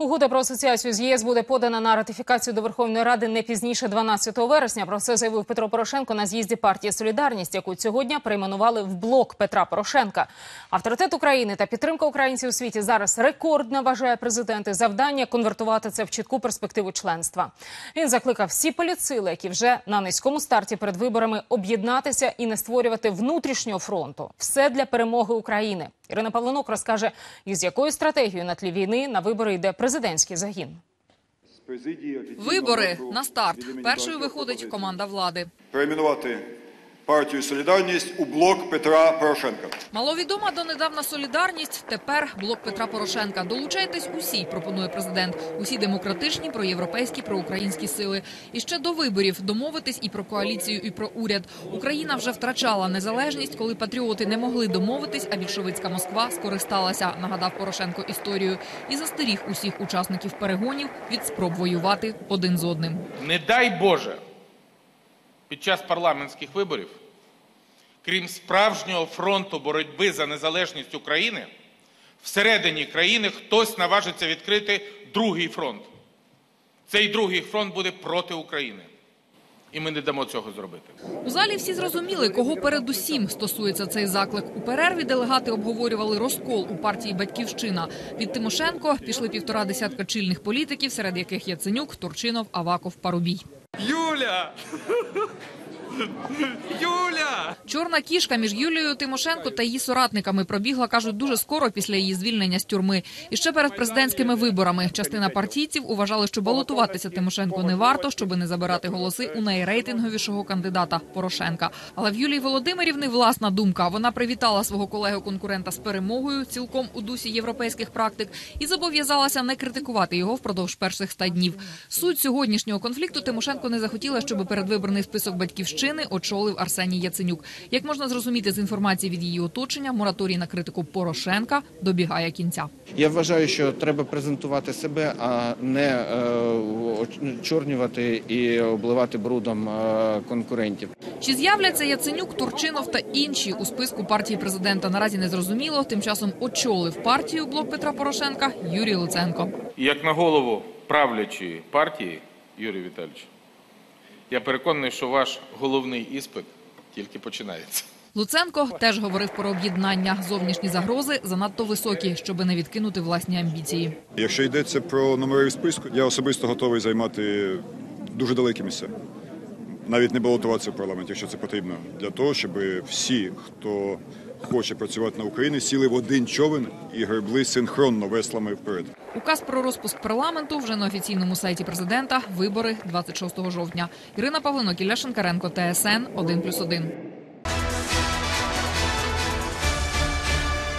Угода про асоціацію з ЄС буде подана на ратифікацію до Верховної Ради не пізніше 12 вересня. Про це заявив Петро Порошенко на з'їзді партії Солідарність, яку сьогодні перейменували в блок Петра Порошенка. Авторитет України та підтримка українців у світі зараз рекордна, вважає президент. І завдання конвертувати це в чітку перспективу членства. Він закликав всі політсили, які вже на низькому старті перед виборами, об'єднатися і не створювати внутрішнього фронту. Все для перемоги України. Ірина Павленок розкаже, із якою стратегією на тлі війни на вибори йде президентський загін. Вибори на старт. Першою виходить команда влади. перейменувати партію Солідарність у блок Петра Порошенка. Маловідома донедавна солідарність. Тепер блок Петра Порошенка. Долучайтесь усі, пропонує президент. Усі демократичні, проєвропейські, проукраїнські сили. І ще до виборів домовитись і про коаліцію, і про уряд. Україна вже втрачала незалежність, коли патріоти не могли домовитись, а більшовицька Москва скористалася. Нагадав Порошенко історію і застеріг усіх учасників перегонів від спроб воювати один з одним. Не дай Боже, під час парламентських виборів, крім справжнього фронту боротьби за незалежність України, всередині країни хтось наважиться відкрити другий фронт. Цей другий фронт буде проти України. І ми не дамо цього зробити. У залі всі зрозуміли, кого передусім стосується цей заклик. У перерві делегати обговорювали розкол у партії Батьківщина. Від Тимошенко пішли півтора десятка чільних політиків, серед яких Яценюк, Турчинов, Аваков, Парубій. Юля! Юля! Чорна кішка між Юлією Тимошенко та її соратниками пробігла, кажуть, дуже скоро після її звільнення з тюрми. І ще перед президентськими виборами частина партійців уважали, що балотуватися Тимошенко не варто, щоби не забирати голоси у найрейтинговішого кандидата Порошенка. Але в Юлії Володимирівни власна думка. Вона привітала свого колегу-конкурента з перемогою, цілком у дусі європейських практик, і зобов'язалася не критикувати його впродовж перших ста днів. Суть сьогоднішнього конфлікту Тимошенко не захотіла, щоб передвиборний список батьківщини очолив Арсеній Яценюк. Як можна зрозуміти з інформації від її оточення, мораторій на критику Порошенка добігає кінця. Я вважаю, що треба презентувати себе, а не е, очорнювати і обливати брудом е, конкурентів. Чи з'являться Яценюк, Турчинов та інші у списку партії президента? Наразі не зрозуміло. Тим часом очолив партію блок Петра Порошенка Юрій Луценко. Як на голову правлячої партії, Юрій Віталійович, я переконаний, що ваш головний іспит тільки починається. Луценко теж говорив про об'єднання. Зовнішні загрози занадто високі, щоби не відкинути власні амбіції. Якщо йдеться про номери в списку, я особисто готовий займати дуже далекі місця. Навіть не балотуватися в парламент, якщо це потрібно, для того, щоб всі, хто хоче працювати на Україні, сіли в один човен і гребли синхронно веслами вперед. Указ про розпуск парламенту вже на офіційному сайті президента. Вибори 26 жовтня. Ірина Павлинок, Ілля Шенкаренко, ТСН 1+,1.